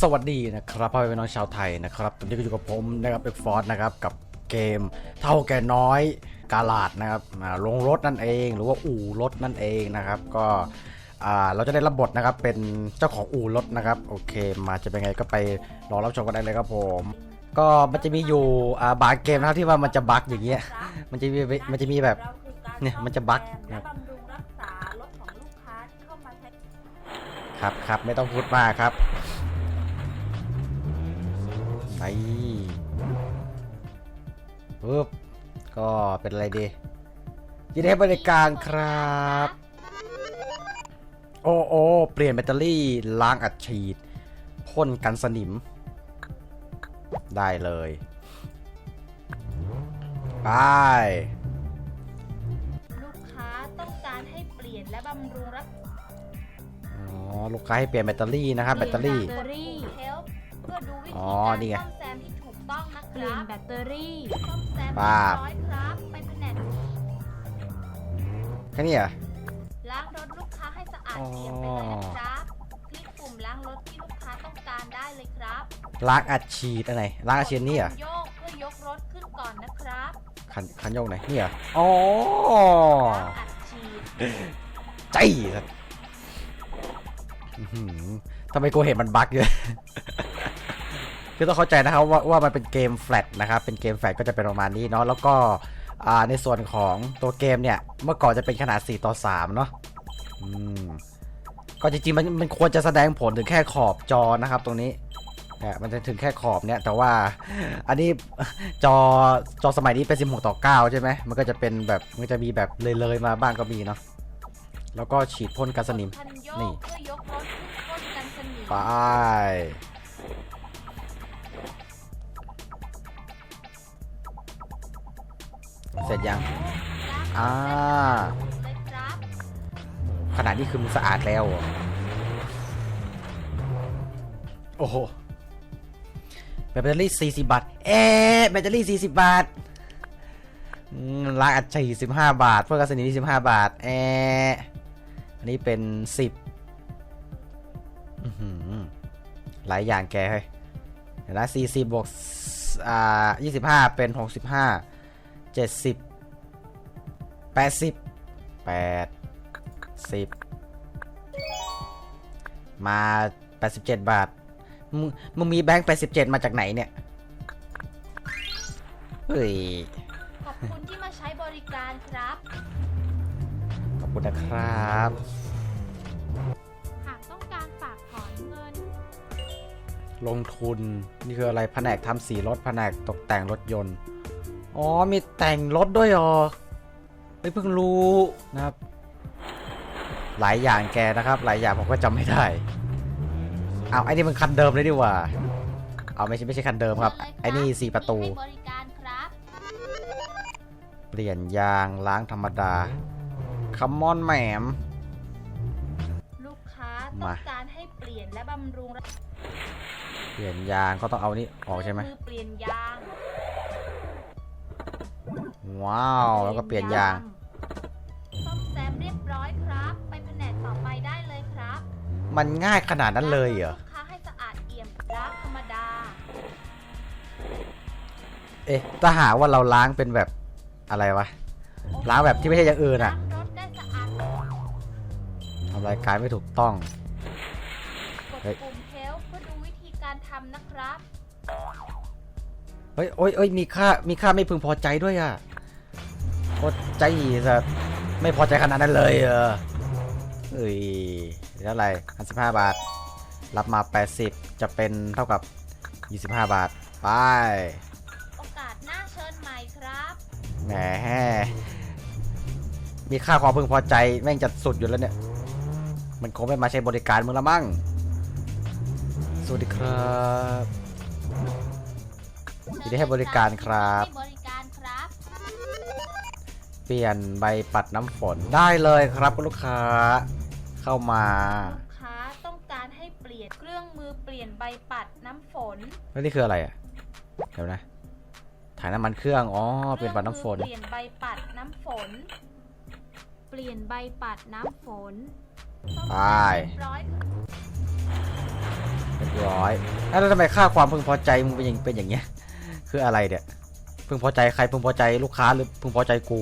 สวัสดีนะครับพ่อแม่น้องชาวไทยนะครับตอนนี้ก็อยู่กับผมนะครับเอ็กฟอร์นะครับกับเกมเท่าแก่น้อยกาลาดนะครับอ่าลงรถนั่นเองหรือว่าอู่รถนั่นเองนะครับ ก็เราจะได้รับบทนะครับเป็นเจ้าของอู่รถนะครับโอเค มาจะเป็นไงก็ไปรอรับชมกันได้เลยครับผม ก็มันจะมีอยู่อ่าบางเกมนะครับที่ว่ามันจะบั๊กอย่างเงี้ยมันจะมีมันจะมีแบบเนี่ยมันจะบั๊กและบำรุงรักษารถของลูกค้าที่เข้ามาใช้ครับครับไม่ต้องพูดมากครับ ไปปึ๊บก็เป็นอะไรดียินดีให้บริการครับ โอ้โอเปลี่ยนแบตเตอรี่ล้างอัดฉีดพ่นกันสนิม ได้เลย ไป ลูกค้าต้องการให้เปลี่ยนและบำรุงรักอ๋อ ลูกค้าให้เปลี่ยนแบตเตอรี่นะครับ แบตเตอรี่แบตเตอรี่เฮลเพื่อดู วิธีอ๋อการนี่ไงซ่อมแซมที่ถูกต้องนะคเปลี่ยรันบแบตเตอรี่ ซ่อมแซมป้าเรียบบร้อยครับไปแผนกแค่นี้เหรอ ล้างรถลูกค้าให้สะอาดอ๋อเอี่ยมไปเลยนะครับคลิกปุ่มล้างรถที่ลูกค้าต้องการได้เลยครับล้างอัดฉีดอะไรล้างอัดฉีดนี่เหรอกดปุ่มโยกเพื่อยกรถขึ้นก่อนนะครับคันคันโยกไหนนี่เหรอ อ๋อ ล้างอัดฉีด ใจสัสอื้อหือทำไมกูเห็นมันบั๊กเยอะ คือต้องเข้าใจนะครับว่าว่ามันเป็นเกมแฟลตนะครับเป็นเกมแฟลตก็จะเป็นประมาณนี้เนาะแล้วก็อ่าในส่วนของตัวเกมเนี่ยเมื่อก่อนจะเป็นขนาด 4 ต่อ 3 เนาะอืมก็จริงๆมันมันควรจะแสดงผลถึงแค่ขอบจอนะครับตรงนี้เนี่ยมันจะถึงแค่ขอบเนี่ยแต่ว่าอันนี้จอจอสมัยนี้เป็น 16 ต่อ 9 ใช่ไหมมันก็จะเป็นแบบมันจะมีแบบเลยๆมาบ้างก็มีเนาะแล้วก็ฉีดพ่นกันสนิมกดคันโยนี่กเพื่อยกรถขึ้นพ่นกันสนิมไป เสร็จยัง อ่าเลยครับขนาดนี้คือมันสะอาดแล้วเหรอโอ้โห แบตเตอรี่ 40 บาท เอ๊ะแบตเตอรี่ 40 บาทอืมล้างอัดฉีด15 บาท พวกกระสนิม15 บาท เอ๊ะอันนี้เป็น 10อื้อหือหลายอย่างแกเฮ้ยเดี๋ยวนะ40บวกอ่า25 เป็น 65 70 80 80 มา 87 บาท มึงมึงมีแบงค์87 มาจากไหนเนี่ย เฮ้ย ขอบคุณที่มาใช้บริการครับ ขอบคุณนะครับ หากต้องการฝากถอนเงิน ลงทุน นี่คืออะไร แผนกทำสีรถ แผนกตกแต่งรถยนต์ อ๋อ มีแต่งรถด้วยเหรอไม่เพิ่งรู้นะครับ หลายอย่างแกนะครับ หลายอย่างผมก็จำไม่ได้ เอาไอ้นี่มันคันเดิมเลยดีกว่า เอาไม่ใช่ไม่ใช่คันเดิมครับ ไอ้นี่สี่ประตู มีให้บริการครับ เปลี่ยนยางล้างธรรมดาคัมมอนแหมม ลูกค้ามาต้องการให้เปลี่ยนและบำรุงรักเปลี่ยนยางก็ต้องเอานี่ออกใช่ไหม คือเปลี่ยนยาง ว้าว แล้วก็เปลี่ยนยางซ่อมแซมเรียบร้อยครับ ไปแผนกต่อไปได้เลยครับมันง่ายขนาดนั้นเลยเหรอลูกค้าให้สะอาดเอี่ยมล้างธรรมดา เอ๊ะ ถ้าหากว่าเราล้างเป็นแบบอะไรวะ ล้างแบบที่ไม่ใช่อย่างอื่นอะล้างรถได้สะอาดทำรายการไม่ถูกต้อง กดเฮ้ย ปุ่มเฮลเพื่อดูวิธีการทำนะครับ เฮ้ยโอ้ยเอ้ยมีค่า มีค่าไม่พึงพอใจด้วยอะโคตรใจจะไม่พอใจขนาดนั้นเลยเออเอ้ยเท่าไหร่พันสิบห้าบาท รับมา 80 จะเป็นเท่ากับ 25 บาท ไป โอกาสหน้าเชิญใหม่ครับ แหม มีค่าความพึงพอใจ แม่งจะสุดอยู่แล้วเนี่ย มันคงไม่มาใช้บริการมึงละมั่งสวัสดีครับยินดีให้บริการครับให้บริการครับเปลี่ยนใบปัดน้ำฝนได้เลยครับคุณลูกค้า เข้ามา ลูกค้าต้องการให้เปลี่ยนเครื่องมือเปลี่ยนใบปัดน้ำฝนแล้วนี่คืออะไรอะเดี๋ยวนะถ่ายน้ำมันเครื่องอ๋อเปลี่ยนปัดน้ำฝนเปลี่ยนใบปัดน้ำฝน เปลี่ยนใบปัดน้ำฝนซ่อมไปแซมเรียบร้อย เรียบร้อยอะแล้วทำไมค่าความพึงพอใจมึงเป็นอย่างเป็นอย่างเงี้ย คืออะไรเนี่ยพึงพอใจใครพึงพอใจลูกค้าหรือพึงพอใจกู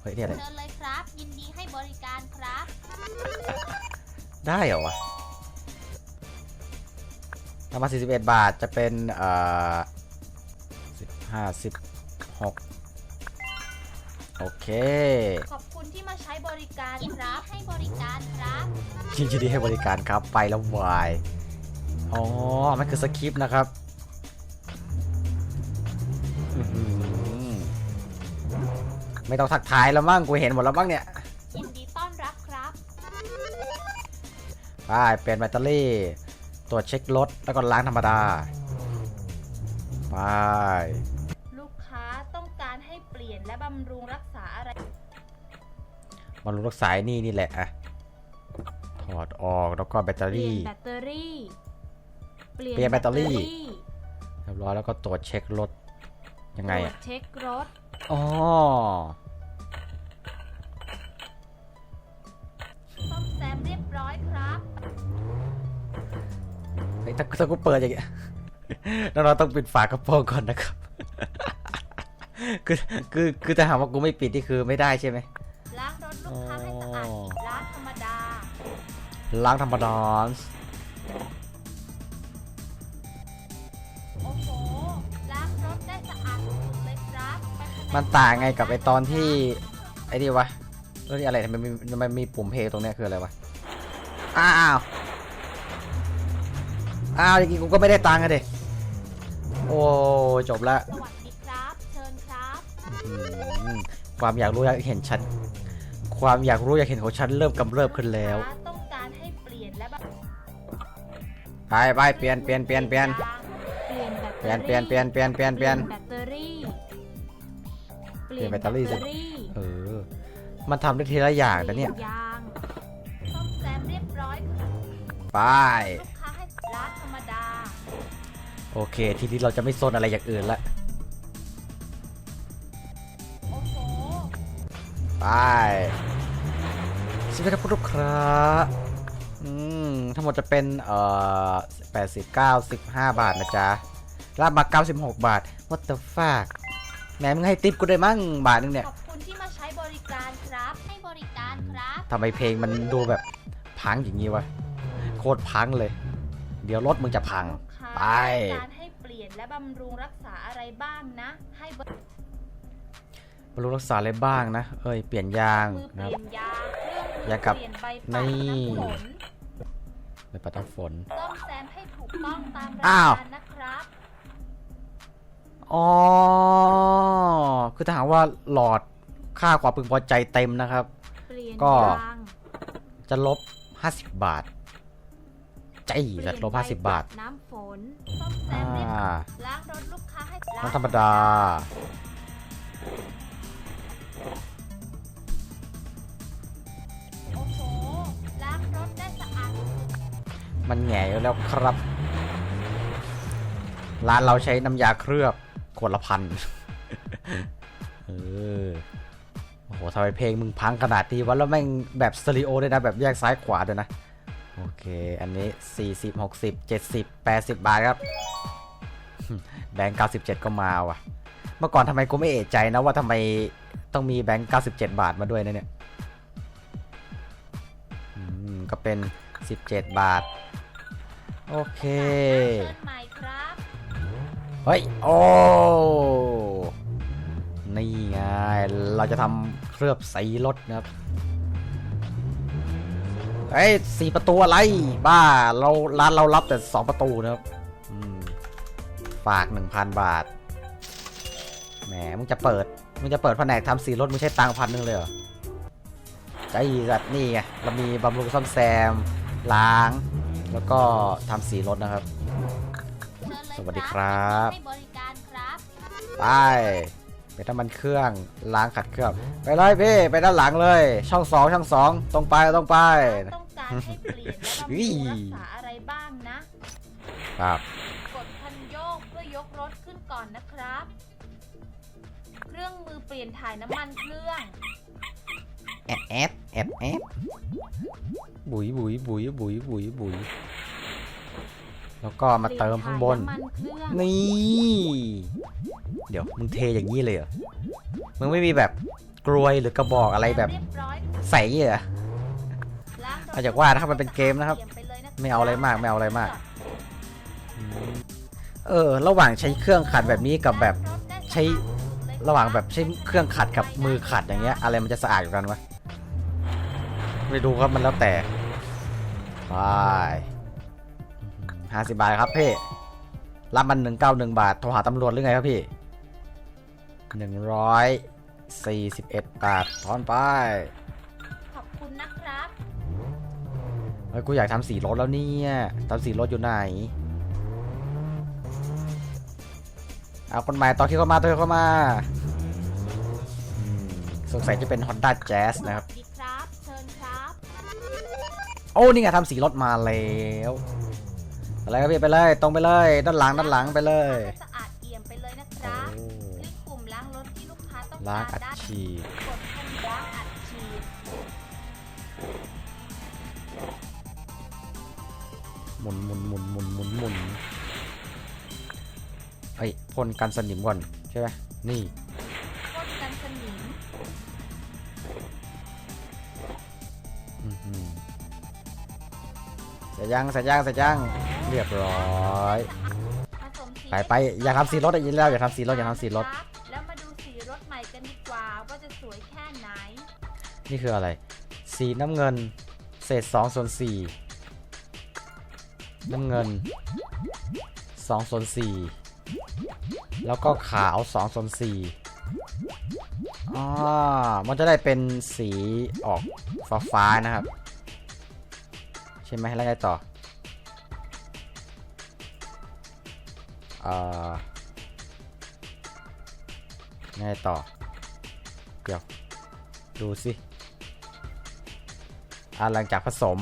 เฮ้ยเนี่ยอะไร เชิญเลยครับ ยินดีให้บริการครับ ได้เหรอวะประมาณ41 บาทจะเป็น เอ่อ15 16 โอเค ขอบคุณที่มาใช้บริการครับ ให้บริการครับ ยินดีให้บริการครับไปแล้ววาย อ๋อ มันคือสคริปต์นะครับ ไม่ต้องทักทายแล้วมั้งกูเห็นหมดแล้วมั้งเนี่ยยินดีต้อนรับครับไปเปลี่ยนแบตเตอรี่ ตรวจเช็ครถแล้วก็ล้างธรรมดาไปลูกค้าต้องการให้เปลี่ยนและบำรุงรักษาอะไรมารู้รักสายนี่นี่แหละอะถอดออกแล้วก็แบตเตอเปลี่ยรี่ นแบตเตอรี่เปลี่ยนแบตเตอรี่ เรียบร้อยแล้วก็ตรวจเช็ครถ ยังไงตรวอะจเช็ครถอ๋อซ่อมแซมเรียบร้อยครับเฮ้ยถ้าถ้ากูเปิดอย่างเงี้ยแล้วเราต้องปิดฝากระโปรงก่อนนะครับ คือคือคือจะหาว่ากูไม่ปิดนี่คือไม่ได้ใช่ไหมล้างรถลูกค้าให้สะอาดอีกล้างธรรมดาล้างธรรมดา มันต่างไงกับไอตอนที่ไอนี่วะเรื่องนี้อะไรทำไมมีทำไมมีปุ่มเพลย์ตรงเนี้ยคืออะไรวะ อ้าว อ้าวอย่างงี้กูก็ไม่ได้ตังค์อะเด็โอ้จบละสวัสดีครับ เชิญครับอืมความอยากรู้อยากเห็นฉัน ความอยากรู้อยากเห็นของฉันเริ่มกำเริบขึ้นแล้ว ฟ้าต้องการให้เปลี่ยนและบำไปไปเปลี่ยนเปลี่ยนเปลี่ยนเปลี่ยนยางเปลี่ยนแบตเตเปลี่ยนรี่เปลี่ยนเปลี่ยนเปลี่ยนเปลี่ยน เปลี่ยนแบตเตอรี่ เปลี่ยนแบตเตอรี่สิเปลี่ยนแบตเตอรี่เออ มันทำได้ทีละอย่างแต่เนี่ยปลี่ยยางซ่อมแซมเรียบร้อยครับไปลูกค้าให้ล้างธรรมดา โอเค ทีนี้เราจะไม่โซนอะไรอย่างอื่นละโอ้โหไปสวัสดีครับคุณลูกค้าอืมทั้งหมดจะเป็นเอ่อ80 95บาทนะจ๊ะลาบมา96บาท what the fuck แหมมึงให้ติปกูได้มั้งบาทนึงเนี่ยขอบคุณที่มาใช้บริการครับ ให้บริการครับทำไมเพลงมันดูแบบพังอย่างนี้วะโคตรพังเลย เดี๋ยวรถมึงจะพังลูกค้าไปต้องการให้เปลี่ยนและบำรุงรักษาอะไรบ้างนะ ให้บริบรรลุรักษาอะไรบ้างนะ เอ้ยเปลี่ยนยางมือเปนะครับลี่ยนยางเครื่องมืยางกับเปลี่ยนใบนี่ปัดน้ำฝนไปปัดน้ำฝนซ่อมแซมให้ถูกต้องตามอ้ารายวการนะครับ อ๋อ คือถ้าหากว่าหลอดค่าความพึงพอใจเต็มนะครับ เปลี่ยนก็ ยางจะลบ 50 บาท ใจเปลี่จัยดนลบใ50 บาทปัดน้ำฝนซ่อมแซอ่มเรียบาล้างรถลูกค้าให้น้ำธรรมดา โอ้โหล้างรถได้สะอาดสุดมันแหง่อยู่แล้วครับ ร้านเราใช้น้ำยาเคลือบ ขวดละพันเออโอ้โหทำไมเพลงมึงพังขนาดนี้วะแล้วแม่งแบบสเตอริโอด้วยนะแบบแยกซ้ายขวาด้วยนะ โอเค อันนี้ 40 60 70 80 บาทครับ แบงค์97 ก็มาว่ะ เมื่อก่อนทำไมกูไม่เอะใจนะว่าทำไมต้องมีแบงค์97 บาทมาด้วยนะเนี่ยก็เป็น 17 บาท โอเค ฮ้ย โอ้ นี่ไง เราจะทำเคลือบสีรถนะครับ เฮ้ยสี่ประตูอะไร บ้า เราร้านเรารับแต่สองประตูนะครับฝากหนึ่งพันบาท แหม มึงจะเปิด มึงจะเปิดแผนกทำสีรถ มึงใช้ตังค์พันหนึ่งเลยเหรอใจสัตว์นี่ไงเรามีบำรุงซ่อมแซม ล้าง แล้วก็ทำสีรถนะครับ วัสดีครับให้บริการครับไปไปน้ำมันเครื่องล้างขัดเครื่องไปเลยพี่ไปด้านหลังเลย ช่องสองช่องสองตรงไปตรงไปต้องการให้เปลี่ยนและบำอุ๊รุยงรักษาอะไรบ้างนะครับกดคันโยกเพื่อยกรถขึ้นก่อนนะครับ เครื่องมือเปลี่ยนถ่ายน้ำมันเครื่องแอดแอดแอดแอดบุยบุยบุยบุยบุยบุย แล้วก็มาเติมข้างบนเปลี่ยนถ่ายน้ำมันเครื่องนี่ เดี๋ยวมึงเทอย่างนี้เลยเหรอ มึงไม่มีแบบกลวยหรือกระบอกอะไรแบบเรียบร้อยใส่เหรอล้างรถอาจจะว่าถ้ามันเป็นเกมนะครับเปลี่ยนไปเลยนะไม่เอาอะไรมากไม่เอาอะไรมาก เออ ระหว่างใช้เครื่องขัดแบบนี้กับแบบใช้ระหว่างแบบใช้เครื่องขัดกับมือขัดอย่างเงี้ย อะไรมันจะสะอาดกว่ากันวะไม่ดูครับมันแล้วแต่ไป ห้าสิบบาทครับพี่ รับมันหนึ่งเก้าหนึ่งบาท โทรหาตำรวจหรือไงครับพี่หนึ่งร้อยสี่สิบเอ็ดบาททอนไป ขอบคุณนะครับ เฮ้ย กูอยากทำสีรถแล้วเนี่ยทำสีรถอยู่ไหน เอาคนใหม่ต่อที่เข้ามาต่อที่เข้ามาอืมสงสัยจะเป็น Honda Jazz นะครับสวัสดีครับ เชิญครับ โอ้ นี่ไงทำสีรถมาแล้ว อะไรครับพี่ไปเลยตรงไปเลย ด้านหลังด้านหลังไปเลยให้สะอาดเอี่ยมไปเลยนะครับโอ้คลิกปุ่มล้างรถที่ลูกค้าต้องล้างการอัดด้านฉีดกดปุ่มล้างอัดฉีดหมุนหมุนหมุนหมุนหมุนหมุนเอ้ยพ่นกันสนิมก่อนใช่ไหมนี่พ่นกันสนิมอื้อหือเสร็จยังเสร็จยังเสร็จยัง เรียบร้อย ผสมสีไปไปอย่าทำสีรถอีกแล้วอย่าทำสีรถอย่าทำสีรถครับแล้วมาดูสีรถใหม่กันดีกว่าว่าจะสวยแค่ไหน นี่คืออะไร สีน้ำเงิน เศษ2ส่วน4น้ำเงิน2ส่วน4แล้วก็ขาว2ส่วน4อ๋อมันจะได้เป็นสีออกฟ้าฟ้าๆนะครับ ใช่ไหมแล้วไงต่อ เอ่อไต่อ เดี๋ยว ดูสิอ่าหลังจากผสม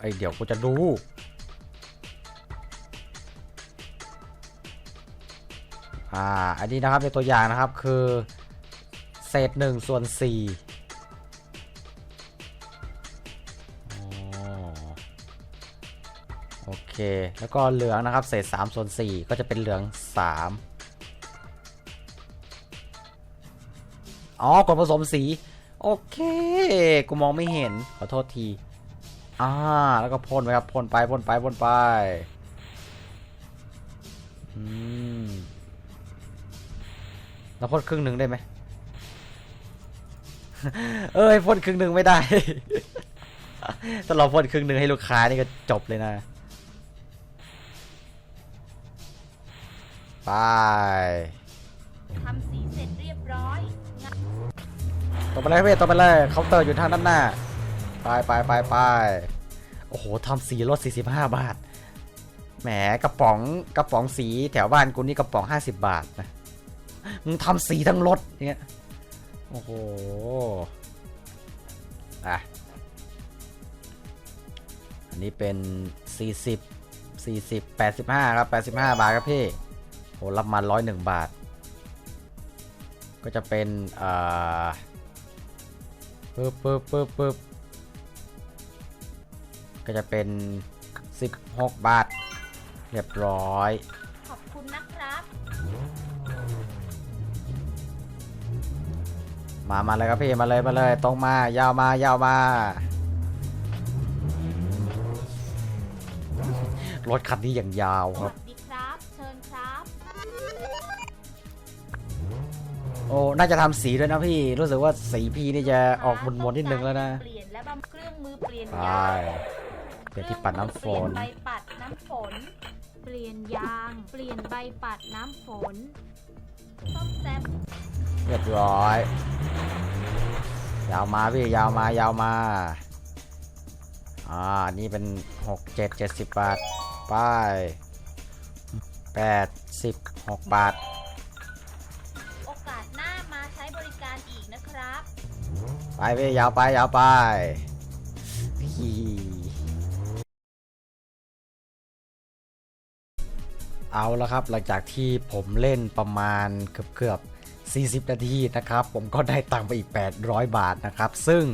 ไอเดี๋ยวกูจะดูอ่า อันนี้นะครับเป็นตัวอย่างนะครับคือ เศษ1ส่วน4 แล้วก็เหลืองนะครับ เศษสามส่วนสี่ก็จะเป็นเหลืองสามอ๋อกดผสมสี โอเค กูมองไม่เห็น ขอโทษที อ่า แล้วก็พ่นไปครับ พ่นไป พ่นไป พ่นไป อืมเราพ่นครึ่งหนึ่งได้ไหม เอ้ยพ่นครึ่งหนึ่งไม่ได้ ถ้าเราพ่นครึ่งหนึ่งให้ลูกค้านี่ก็จบเลยนะ ไปทำสีเสร็จเรียบร้อยงานต่อไปเลยครับพี่ต่อไปเลยเคาน์เตอร์อยู่ทางด้านหน้า ไปไปไปไปโอ้โหทำสีลด45 บาท แหมกระป๋องกระป๋องสีแถวบ้านกูนี่กระป๋อง 50 บาทนะ มึงทำสีทั้งรถเนี่ย โอ้โห อะ อันนี้เป็น 40 40 85 ครับ 85 บาทครับพี่ โหรับมา101บาท ก็จะเป็นอ่าปึ๊บปึ๊บปึ๊บปึ๊บก็จะเป็น 16 บาท เรียบร้อย ขอบคุณนะครับ มา มาเลยครับพี่ มาเลยมาเลย ตรงมา ยาวมายาวมา รถคันนี้อย่างยาวสครัวับ โอ้ น่าจะทำสีด้วยนะพี่ รู้สึกว่าสีพี่นี่จะออกมนๆนิดนึงแล้วนะเปลี่ยนและบำเครื่องมือเปลี่ยนไปยางเปลี่ยนที่ปัดน้ำฝนเครื่องมือเปลี่ยใบปัดน้ำฝน เปลี่ยนยาง เปลี่ยนใบปัดน้ำฝนซ่อมแซมเรียบร้อย ยาวมาพี่ ยาวมายาวมา อ่าอันนี้เป็นหกเจ็ดเจ็ดสิบบาท ไปแปดสิบหกบาท ไปพี่ยาวไปยาวไปฮีเอาละครับหลังจากที่ผมเล่นประมาณเกือบเกือบ40 นาทีนะครับ ผมก็ได้ตังค์ไปอีก 800 บาทนะครับ ซึ่ง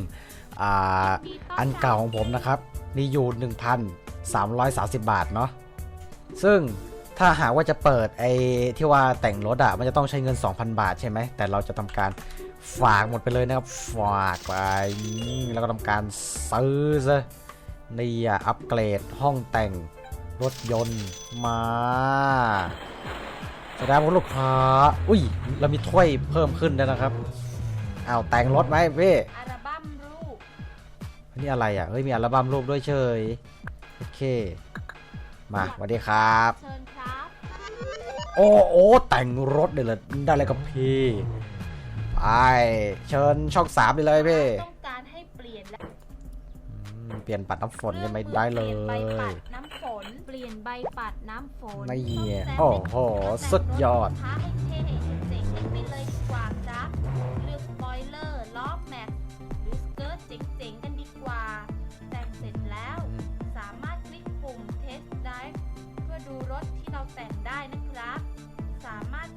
ออันเก่าของผมนะครับมีอยู่ 1,330 บาทเนาะซึ่ง ถ้าหากว่าจะเปิดไอ้ที่ว่าแต่งรถอะมันจะต้องใช้เงิน 2,000 บาทใช่ไหม แต่เราจะทำการฝากหมดไปเลยนะครับ ฝากไป แล้วก็ทำการซื้อซะนี่อะอัปเกรดห้องแต่งรถยนต์มาแสดงว่าลูกค้า อุ้ย เรามีถ้วยเพิ่มขึ้นแล้วนะครับอ้าวแต่งรถไหมพี่อัลบั้มรูปนี่อะไรอะ เฮ้ย มีอัลบั้มรูปด้วยเฉยโอเค มาสวัสดีครับเชิญครับ โอ้โอ้แต่งรถเลยเหรอได้เลยกับพี่ไปเชิญช่องสามไปเลยพี่ต้องการให้เปลี่ยนและอืมเปลี่ยนปัดน้ำฝนยังไม่ได้เลปนใบปัย ดน้ำฝน เปลี่ยนใบปัดน้ำฝนไม่เหี้ยโอ้โหสุดยอด ท้าให้เท่เจ๋งๆไปเลยดีกว่าจ้ะเลือกสปอยเลอร์ล้อแม็กซ์หรือสเกิร์ตเจ๋ง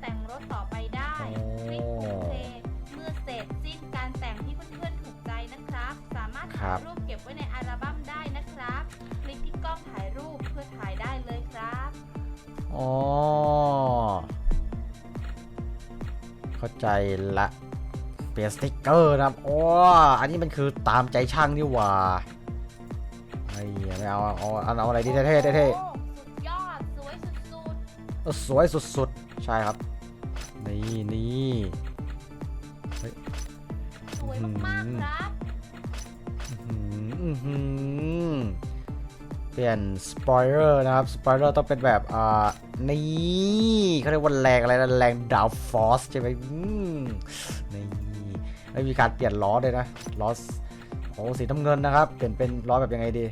แต่งรถต่อไปได้คลิกปุ่ม Play เมื่อเสร็จสิ้นการแต่งที่เพื่อนๆถูกใจนะครับ สามารถครัถ่ายบ รูปเก็บไว้ในอัลบั้มได้นะครับ คลิกที่กล้องถ่ายรูปเพื่อถ่ายได้เลยครับ อ๋อ เข้าใจละ เปลี่ยนสติกเกอร์นะครับอ๋ออันนี้มันคือตามใจช่างนี่หว่าไอ้เหี้ยไม่เอาเอาเอาเอาอะไรดีเท่ๆเท่ๆเท่โอ้สุดยอด สวยสุดๆเออสวยสุดๆ ใช่ครับ นี่นี่สวยมากๆครับ อื้อหือเปลี่ยนสปอยเลอร์นะครับสปอยเลอร์ต้องเป็นแบบอ่านี่เขาเรียกว่าแรงอะไรนะแรงดาวฟอสใช่ไหมอืมนี่ไม่มีการเปลี่ยนล้อด้วยนะล้อสโอ้สีน้ำเงินนะครับ เปลี่ยนเป็นล้อแบบยังไงดี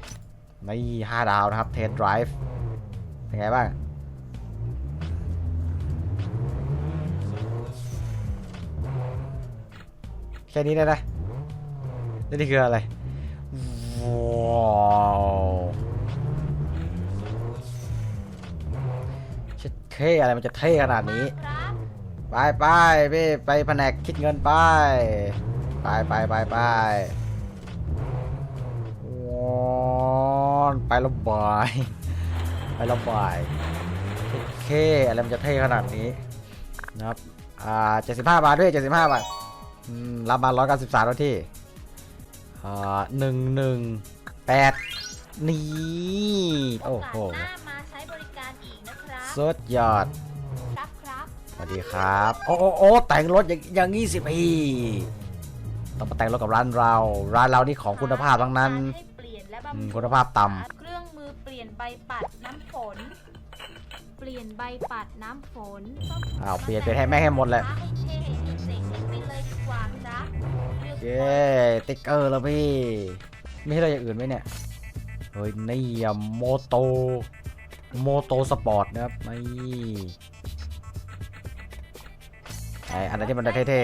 นี่ห้าดาวนะครับเทสไดรฟ์เป็นไงบ้าง แค่นี้ได้นะแล้วนี่คืออะไร ว้าวเท่อะไรมันจะเท่ขนาดนี้ ไปไปไปไปแผนกคิดเงินไป ไปไปไปไปว้าวไปและบายไปและบายโอเคอะไรมันจะเท่ขนาดนี้นะครับอ่าเจ็ดสิบห้าบาทด้วยเจ็ดสิบห้าบาท รับมาร้อยเก้าสิบสามนาทีอ่าหนึ่งหนึ่งแปดนี่ โอ้โหโอกาสหน้ามาใช้บริการอีกนะครับ สุดยอด ครับครับสวัสดีครับ โอ้โอ้โอ้แต่งรถอย่างอย่างงี้สิพี่ต้องมาแต่งรถกับร้านเรา ร้านเรานี่ของคุณภาพทั้งนั้นให้เปลี่ยนและบำอืรุมงคุณภาพต่เครื่องมือเปลี่ยนใบปัดน้ำฝน เปลี่ยนใบปัดน้ำฝนอ้าวเปลี่ยนไปให้แม่งให้หมดแหละ เกเย้ติ๊กเกอร์แล้วพี่ ไม่ให้อะไรอย่างอื่นไหมเนี่ย เฮ้ยนี่โมโตโมโตสปอร์ตนะครับนี่ไออันนั้นที่มันเท่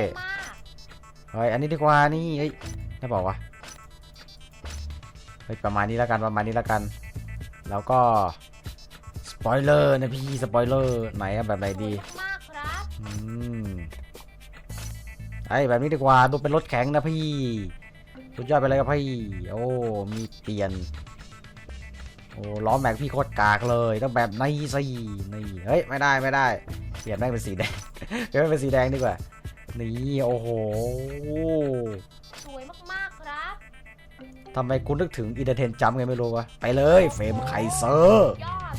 ๆเฮ้ยอันนี้ดีกว่านี่เฮ้ยได้บอกว่าเฮ้ยประมาณนี้แล้วกันประมาณนี้แล้วกัน แล้วก็สปอยเลอร์นะพี่สปอยเลอร์ไหนแบบไหนดี ไอ้แบบนี้ดีกว่าดูเป็นรถแข็งนะพี่สุดยอดไปเลยครับพี่ โอ้ มีเปลี่ยน โอ้ล้อแม็กพี่โคตรกากเลยต้องแบบนี้สินี่เฮ้ยไม่ได้ไม่ได้ เปลี่ยนแม่งเป็นสีแดงเปลี่ยนแม่งเป็นสีแดงดีกว่านี่โอ้โหสวยมากๆครับทำไมคุณนึกถึงอินเตอร์เทนจัมไงไม่รู้วะไปเลยเฟรมไคเซอร์ยอด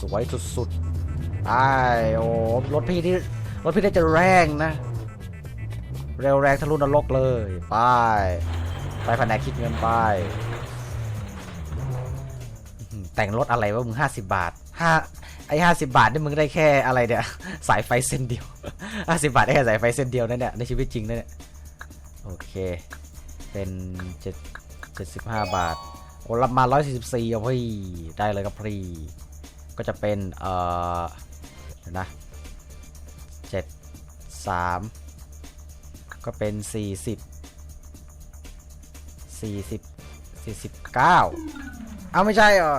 สวยสุดสวยสุดๆไปโอ้รถพี่ที่รถพี่ได้จะแรงนะ เร็วแรงทะลุนรกเลยไปไปแผนกคิดเงินไป แต่งรถอะไรวะมึงห้าสิบาทห้าไอ้ห้าสิบาทนี่มึงได้แค่อะไรเนี่ยสายไฟเส้นเดียวห้าสิบาทได้แค่สายไฟเส้นเดียวนั่นเนี่ยในชีวิตจริงนั่นเนี่ยโอเค เป็นเจ็ดเจ็ดสิบห้าบาทโอ้รับมาร้อยสี่สิบสี่อะพี่ได้เลยครับพี่ก็จะเป็นเอ่อเดี๋ยวนะเจ็ดสาม ก็เป็นสี่สิบสี่สิบสี่สิบเก้าเอาไม่ใช่เหรอ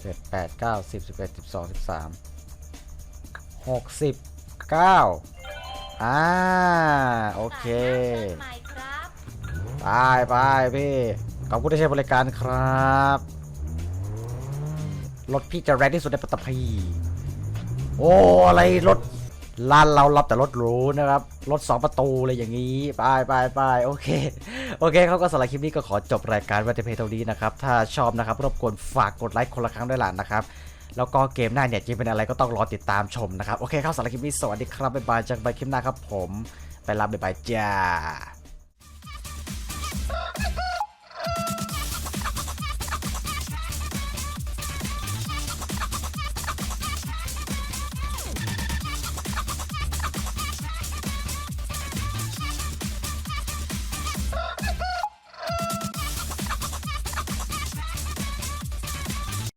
เจ็ดแปดเก้าสิบสิบเอ็ดสิบสองสิบสามหกสิบเก้าอ่า โอเคโอกาสหน้าเชิญใหม่ครับไปไปพี่ ขอบคุณที่ใช้บริการครับ รถพี่จะแรงที่สุดในปัตตภี โอ้อะไรรถร้านเรารับแต่รถหรูนะครับ รถ 2 ประตูเลยอย่างนี้ไปไปไปโอเค โอเคเขาก็สำหรับคลิปนี้ก็ขอจบรายการวัตเทเพเท่านี้นะครับ ถ้าชอบนะครับ รบกวนฝากกดไลค์คนละครั้งด้วยล่ะนะครับ แล้วก็เกมหน้าเนี่ยจะเป็นอะไรก็ต้องรอติดตามชมนะครับ โอเคครับสำหรับคลิปนี้สวัสดีครับบ๊ายบายจากไปคลิปหน้าครับผม ไปลาบ๊ายบายจ้า